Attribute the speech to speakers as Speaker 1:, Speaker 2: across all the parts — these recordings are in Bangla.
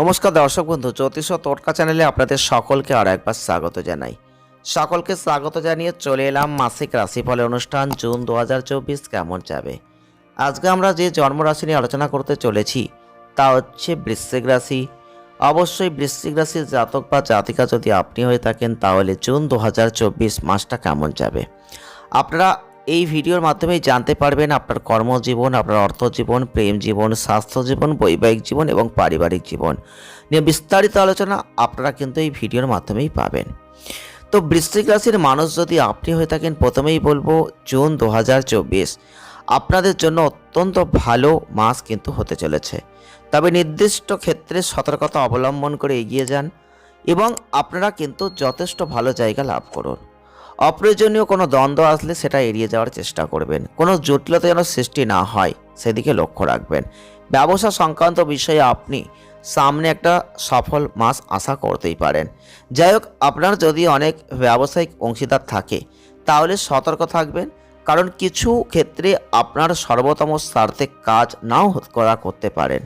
Speaker 1: নমস্কার দর্শক বন্ধু, জ্যোতিষ তোটকা চ্যানেলে আপনাদের সকলকে আর একবার স্বাগত জানাই। সকলকে স্বাগত জানিয়ে চলে এলাম মাসিক রাশিফলের অনুষ্ঠান জুন দু হাজার চব্বিশ কেমন যাবে? আজকে আমরা যে জন্মরাশি নিয়ে আলোচনা করতে চলেছি, তা হচ্ছে বৃশ্চিক রাশি। অবশ্যই বৃশ্চিক রাশির জাতক বা জাতিকা যদি আপনি হয়ে থাকেন, তাহলে জুন দু হাজার চব্বিশ মাসটা কেমন যাবে? আপনারা এই ভিডিওর মাধ্যমেই জানতে পারবেন আপনার কর্মজীবন, আপনার অর্থ জীবন প্রেম জীবন, স্বাস্থ্য জীবন, বৈবাহিক জীবন এবং পারিবারিক জীবন নিয়ে বিস্তারিত আলোচনা আপনারা কিন্তু এই ভিডিওর মাধ্যমেই পাবেন। তো বৃশ্চিক রাশির মানুষ যদি আপনি হয়ে থাকেন, প্রথমেই বলব জুন দু হাজার চব্বিশ। আপনাদের জন্য অত্যন্ত ভালো মাস কিন্তু হতে চলেছে। তবে নির্দিষ্ট ক্ষেত্রে সতর্কতা অবলম্বন করে এগিয়ে যান এবং আপনারা কিন্তু যথেষ্ট ভালো জায়গা লাভ করুন। অপ্রয়োজনীয় কোনো দ্বন্দ্ব আসলে সেটা এড়িয়ে যাওয়ার চেষ্টা করবেন। কোনো জটিলতা যেন সৃষ্টি না হয়, সেদিকে লক্ষ্য রাখবেন। ব্যবসা সংক্রান্ত বিষয়ে আপনি সামনে একটা সফল মাস আশা করতেই পারেন। যাই হোক, আপনার যদি অনেক ব্যবসায়িক অংশীদার থাকে, তাহলে সতর্ক থাকবেন, কারণ কিছু ক্ষেত্রে আপনার সর্বোত্তম স্বার্থে কাজ নাও করা করতে পারেন।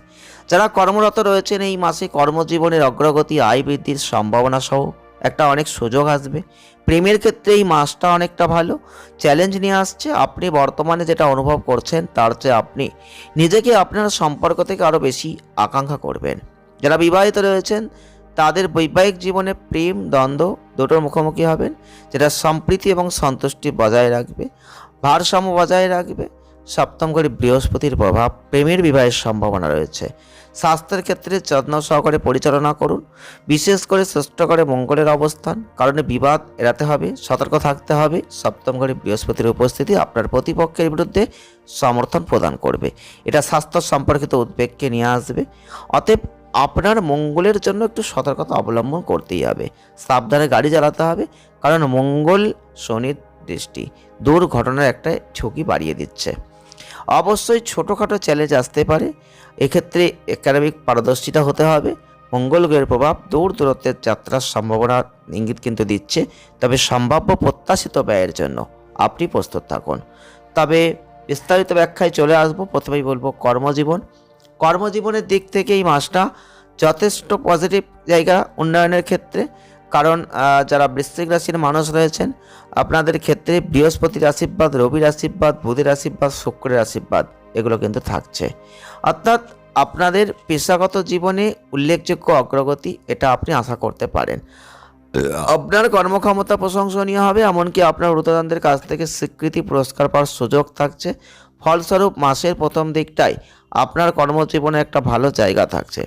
Speaker 1: যারা কর্মরত রয়েছেন এই মাসে কর্মজীবনের অগ্রগতি, আয় বৃদ্ধির সম্ভাবনা সহ একটা অনেক সুযোগ আসবে। প্রেমের ক্ষেত্রে এই মাসটা অনেকটা ভালো। চ্যালেঞ্জ নিয়ে আসছে। আপনি বর্তমানে যেটা অনুভব করছেন, তার চেয়ে আপনি নিজেকে আপনার সম্পর্ক থেকে আরও বেশি আকাঙ্ক্ষা করবেন। যারা বিবাহিত রয়েছেন, তাদের বৈবাহিক জীবনে প্রেম, দ্বন্দ্ব দুটোর মুখোমুখি হবেন, যেটা সম্প্রীতি এবং সন্তুষ্টি বজায় রাখবে, ভারসাম্য বজায় রাখবে। সপ্তম ঘরে বৃহস্পতির প্রভাব প্রেমের বিবাহের সম্ভাবনা রয়েছে। স্বাস্থ্যের ক্ষেত্রে যত্ন সহকারে পরিচালনা করুন, বিশেষ করে শ্রেষ্ঠ করে মঙ্গলের অবস্থান, কারণে বিবাদ এড়াতে হবে, সতর্ক থাকতে হবে। সপ্তম ঘরে বৃহস্পতির উপস্থিতি আপনার প্রতিপক্ষের বিরুদ্ধে সমর্থন প্রদান করবে। এটা স্বাস্থ্য সম্পর্কিত উদ্বেগকে নিয়ে আসবে। অতএব আপনার মঙ্গলের জন্য একটু সতর্কতা অবলম্বন করতেই হবে। সাবধানে গাড়ি চালাতে হবে, কারণ মঙ্গল শনির দৃষ্টি দুর্ঘটনার একটা ঝুঁকি বাড়িয়ে দিচ্ছে। অবশ্যই ছোটোখাটো চ্যালেঞ্জ আসতে পারে। এক্ষেত্রে একাডেমিক পারদর্শিতা হতে হবে। মঙ্গল গ্রহের প্রভাব দূর দূরত্বের যাত্রার সম্ভাবনার ইঙ্গিত কিন্তু দিচ্ছে। তবে সম্ভাব্য প্রত্যাশিত ব্যয়ের জন্য আপনি প্রস্তুত থাকুন। তবে বিস্তারিত ব্যাখ্যায় চলে আসব। প্রথমেই বলব কর্মজীবন। কর্মজীবনের দিক থেকে এই মাসটা যথেষ্ট পজিটিভ জায়গা উন্নয়নের ক্ষেত্রে। কারণ যারা বৃশ্চিক রাশির মানুষ রয়েছেন, আপনাদের ক্ষেত্রে বৃহস্পতির আশীর্বাদ, রবির আশীর্বাদ, বুধের আশীর্বাদ, শুক্রের আশীর্বাদ, এগুলো কিন্তু থাকছে। অর্থাৎ আপনাদের পেশাগত জীবনে উল্লেখযোগ্য অগ্রগতি, এটা আপনি আশা করতে পারেন। আপনার কর্মক্ষমতা প্রশংসনীয় হবে, এমনকি আপনার ঊর্ধ্বতনদের কাছ থেকে স্বীকৃতি, পুরস্কার পাওয়ার সুযোগ থাকছে। ফলস্বরূপ, মাসের প্রথম দিকটায় আপনার কর্মজীবনে একটা ভালো জায়গা থাকছে।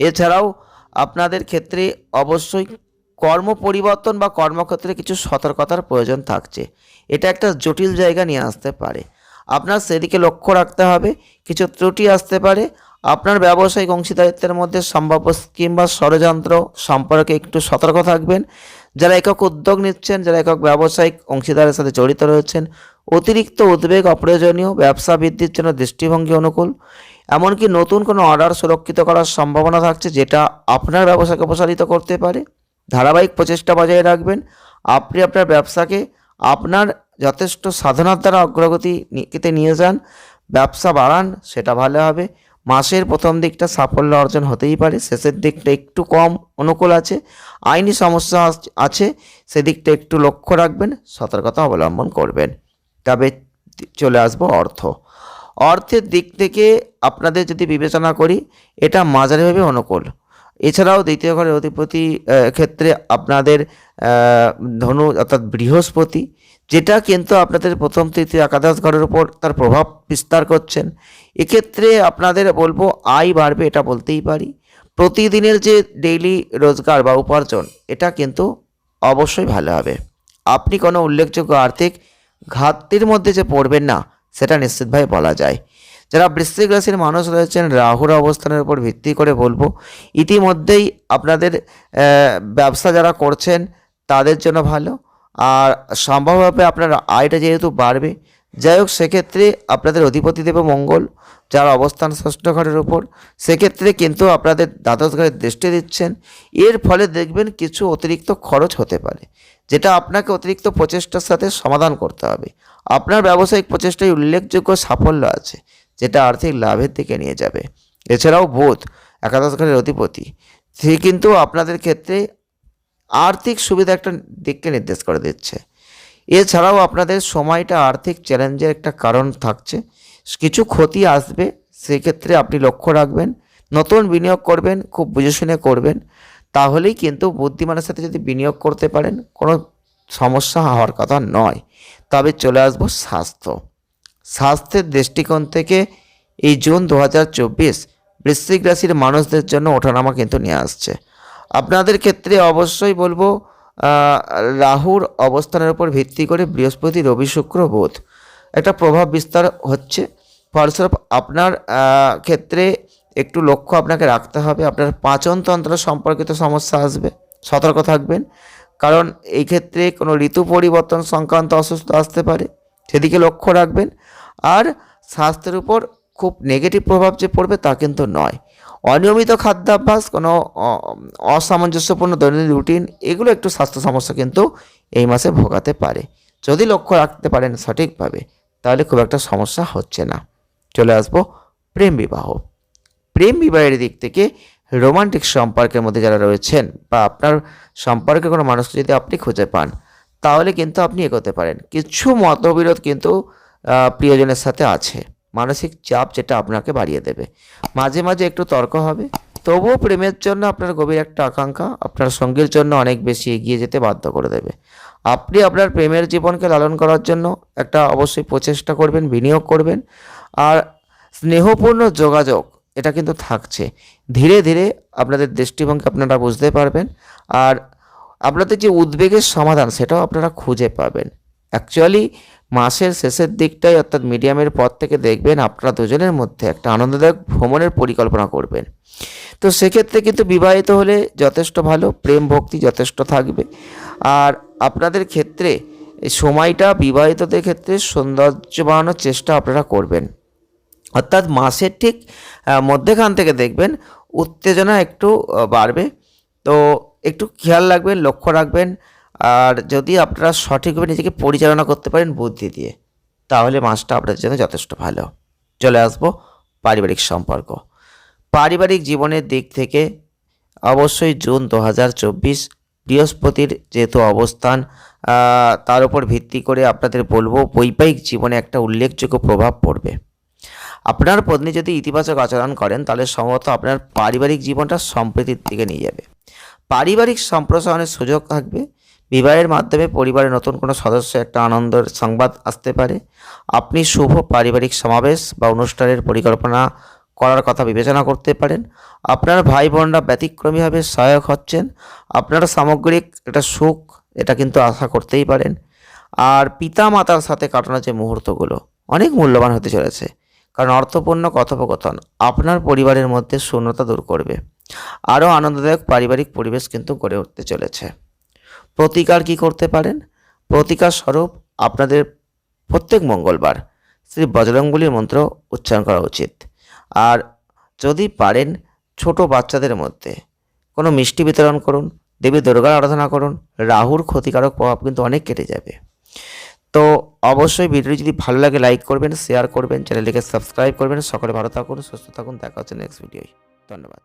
Speaker 1: এছাড়াও, আপনাদের ক্ষেত্রে অবশ্যই কর্ম পরিবর্তন বা কর্মক্ষেত্রে কিছু সতর্কতার প্রয়োজন থাকছে। এটা একটা জটিল জায়গা নিয়ে আসতে পারে। আপনার সেদিকে লক্ষ্য রাখতে হবে, কিছু ত্রুটি আসতে পারে। আপনার ব্যবসায়িক অংশীদারিত্বের মধ্যে সম্ভাব্য স্কিম বা ষড়যন্ত্র সম্পর্কে একটু সতর্ক থাকবেন। যারা একক উদ্যোগ নিচ্ছেন, যারা একক ব্যবসায়িক অংশীদারের সাথে জড়িত রয়েছেন, অতিরিক্ত উদ্বেগ অপ্রয়োজনীয়, ব্যবসা বৃদ্ধির জন্য দৃষ্টিভঙ্গি অনুকূল। এমনকি নতুন কোনো অর্ডার সুরক্ষিত করার সম্ভাবনা থাকছে, যেটা আপনার ব্যবসাকে প্রসারিত করতে পারে। ধারাবাহিক প্রচেষ্টা বজায় রাখবেন। আপনি আপনার ব্যবসাকে, আপনার যথেষ্ট সাধনার দ্বারা অগ্রগতি নিতে নিয়ে যান, ব্যবসা বাড়ান, সেটা ভালো হবে। মাসের প্রথম দিকটা সাফল্য অর্জন হতেই পারে, শেষের দিকটা একটু কম অনুকূল আছে, আইনি সমস্যা আছে, সেদিকটা একটু লক্ষ্য রাখবেন, সতর্কতা অবলম্বন করবেন। তবে চলে আসব অর্থ। অর্থের দিক থেকে আপনাদের যদি বিবেচনা করি, এটা মাঝারিভাবে অনুকূল। এছাড়াও দ্বিতীয় ঘরের অধিপতি ক্ষেত্রে আপনাদের ধনু অর্থাৎ বৃহস্পতি, যেটা কিন্তু আপনাদের প্রথম তৃতীয় একাদশ ঘরের উপর তার প্রভাব বিস্তার করছেন। এক্ষেত্রে আপনাদের বলব, আয় বাড়বে এটা বলতেই পারি। প্রতিদিনের যে ডেইলি রোজগার বা উপার্জন, এটা কিন্তু অবশ্যই ভালো হবে। আপনি কোনো উল্লেখযোগ্য আর্থিক ঘাটতির মধ্যে যে পড়বেন না, সেটা নিশ্চিতভাবে বলা যায়। যারা বৃশ্চিক রাশির মানুষ রয়েছেন, রাহুর অবস্থানের উপর ভিত্তি করে বলব, ইতিমধ্যেই আপনাদের ব্যবসা যারা করছেন, তাদের জন্য ভালো। আর সম্ভবভাবে আপনার আয়টা যেহেতু বাড়বে, যাই হোক সেক্ষেত্রে আপনাদের অধিপতি দেব মঙ্গল, যার অবস্থান ষষ্ঠ ঘরের উপর। সেক্ষেত্রে কিন্তু আপনাদের দ্বাদশ ঘরের দৃষ্টি দিচ্ছেন। এর ফলে দেখবেন কিছু অতিরিক্ত খরচ হতে পারে, যেটা আপনাকে অতিরিক্ত প্রচেষ্টার সাথে সমাধান করতে হবে। আপনার ব্যবসায়িক প্রচেষ্টায় উল্লেখযোগ্য সাফল্য আছে। যেটা আর্থিক লাভের দিকে নিয়ে যাবে। এছাড়াও বোধ, একাদশ ঘরের অধিপতি, সে কিন্তু আপনাদের ক্ষেত্রে আর্থিক সুবিধা একটা দিককে নির্দেশ করে দিচ্ছে। এছাড়াও আপনাদের সময়টা আর্থিক চ্যালেঞ্জের একটা কারণ থাকছে। কিছু ক্ষতি আসবে, সেক্ষেত্রে আপনি লক্ষ্য রাখবেন, নতুন বিনিয়োগ করবেন, খুব বুঝে শুনে করবেন, তাহলেই কিন্তু বুদ্ধিমানের সাথে যদি বিনিয়োগ করতে পারেন, কোনো সমস্যা হওয়ার কথা নয়। তবে চলে আসব স্বাস্থ্য। স্বাস্থ্যের দৃষ্টিকোণ থেকে এই জুন দু হাজার চব্বিশ বৃশ্চিক রাশির মানুষদের জন্য ওঠানামা কিন্তু নিয়ে আসছে। আপনাদের ক্ষেত্রে অবশ্যই বলব রাহুর অবস্থানের উপর ভিত্তি করে বৃহস্পতি, রবি, শুক্র, বোধ একটা প্রভাব বিস্তার হচ্ছে। ফলস্বরূপ আপনার ক্ষেত্রে একটু লক্ষ্য আপনাকে রাখতে হবে, আপনার পাচনতন্ত্র সম্পর্কিত সমস্যা আসবে, সতর্ক থাকবেন। কারণ এই ক্ষেত্রে কোনো ঋতু পরিবর্তন সংক্রান্ত অসুস্থ আসতে পারে, সেদিকে লক্ষ্য রাখবেন। আর স্বাস্থ্যের উপর খুব নেগেটিভ প্রভাব যে পড়বে তা কিন্তু নয়। অনিয়মিত খাদ্যাভ্যাস, কোনো অসামঞ্জস্যপূর্ণ দৈনন্দিন রুটিন এগুলো একটু স্বাস্থ্য সমস্যা কিন্তু এই মাসে ভোগাতে পারে। যদি লক্ষ্য রাখতে পারেন সঠিকভাবে, তাহলে খুব একটা সমস্যা হচ্ছে না। চলে আসব প্রেম বিবাহ। প্রেম বিবাহের দিক থেকে রোমান্টিক সম্পর্কের মধ্যে যারা রয়েছেন বা আপনার সম্পর্কে কোনো মানুষকে যদি আপনি খুঁজে পান, তাহলে কিন্তু আপনি এগোতে পারেন। কিছু মতবিরোধ কিন্তু প্রিয়জনের সাথে আছে। মানসিক চাপ যেটা আপনাকে বাড়িয়ে দেবে। মাঝে মাঝে একটু তর্ক হবে। তবুও প্রেমের জন্য আপনার গভীর একটা আকাঙ্ক্ষা আপনার সঙ্গীর জন্য অনেক বেশি এগিয়ে যেতে বাধ্য করে দেবে। আপনি আপনার প্রেমের জীবনকে লালন করার জন্য একটা অবশ্যই প্রচেষ্টা করবেন, বিনিয়োগ করবেন। আর স্নেহপূর্ণ যোগাযোগ, এটা কিন্তু থাকছে। ধীরে ধীরে আপনাদের দৃষ্টিভঙ্গি আপনারা বুঝতে পারবেন। আর আপনাদের যে উদ্বেগের সমাধান, সেটাও আপনারা খুঁজে পাবেন। অ্যাকচুয়ালি মাসের শেষের দিকটাই অর্থাৎ মিডিয়ামের পর থেকে দেখবেন আপনারা দুজনের মধ্যে একটা আনন্দদায়ক ভ্রমণের পরিকল্পনা করবেন। তো সেক্ষেত্রে কিন্তু বিবাহিত হলে যথেষ্ট ভালো, প্রেম ভক্তি যথেষ্ট থাকবে। আর আপনাদের ক্ষেত্রে এই সময়টা বিবাহিতদের ক্ষেত্রে সৌন্দর্য বাড়ানোর চেষ্টা আপনারা করবেন। অর্থাৎ মাসের ঠিক মধ্যেখান থেকে দেখবেন উত্তেজনা একটু বাড়বে। তো একটু খেয়াল রাখবেন, লক্ষ্য রাখবেন। আর যদি আপনারা সঠিকভাবে নিজেকে পরিচালনা করতে পারেন বুদ্ধি দিয়ে, তাহলে মাসটা আপনাদের জন্য যথেষ্ট ভালো। চলে আসব পারিবারিক সম্পর্ক। পারিবারিক জীবনের দিক থেকে অবশ্যই জুন দু হাজার চব্বিশ বৃহস্পতির যেহেতু অবস্থান তার উপর ভিত্তি করে আপনাদের বলব বৈবাহিক জীবনে একটা উল্লেখযোগ্য প্রভাব পড়বে। আপনার পত্নী যদি ইতিবাচক আচরণ করেন, তাহলে সম্ভবত আপনার পারিবারিক জীবনটা সম্প্রীতির দিকে নিয়ে যাবে। পারিবারিক সম্প্রসারণের সুযোগ থাকবে বিবাহের মাধ্যমে পরিবারের নতুন কোনো সদস্য একটা আনন্দের সংবাদ আসতে পারে। আপনি শুভ পারিবারিক সমাবেশ বা অনুষ্ঠানের পরিকল্পনা করার কথা বিবেচনা করতে পারেন। আপনার ভাই বোনরা ব্যতিক্রমীভাবে সহায়ক হচ্ছেন। আপনার সামগ্রিক একটা সুখ এটা কিন্তু আশা করতেই পারেন। আর পিতা মাতার সাথে কাটানো যে মুহূর্তগুলো অনেক মূল্যবান হতে চলেছে। কারণ অর্থপূর্ণ কথোপকথন আপনার পরিবারের মধ্যে শূন্যতা দূর করবে। আরও আনন্দদায়ক পারিবারিক পরিবেশ কিন্তু গড়ে উঠতে চলেছে। প্রতিকার কি করতে পারেন? প্রতিকার স্বরূপ আপনাদের প্রত্যেক মঙ্গলবার শ্রী বজরঙ্গলির মন্ত্র উচ্চারণ করা উচিত। আর যদি পারেন ছোট বাচ্চাদের মধ্যে, কোনো মিষ্টি বিতরণ করুন, দেবী দুর্গার আরাধনা করুন, রাহুর ক্ষতিকারক প্রভাব কিন্তু অনেক কেটে যাবে। তো অবশ্যই ভিডিও যদি ভালো লাগে, লাইক করবেন, শেয়ার করবেন, চ্যানেলটিকে সাবস্ক্রাইব করবেন, সকলে ভালো থাকুন, সুস্থ থাকুন, দেখা হচ্ছে নেক্সট ভিডিওয় ধন্যবাদ।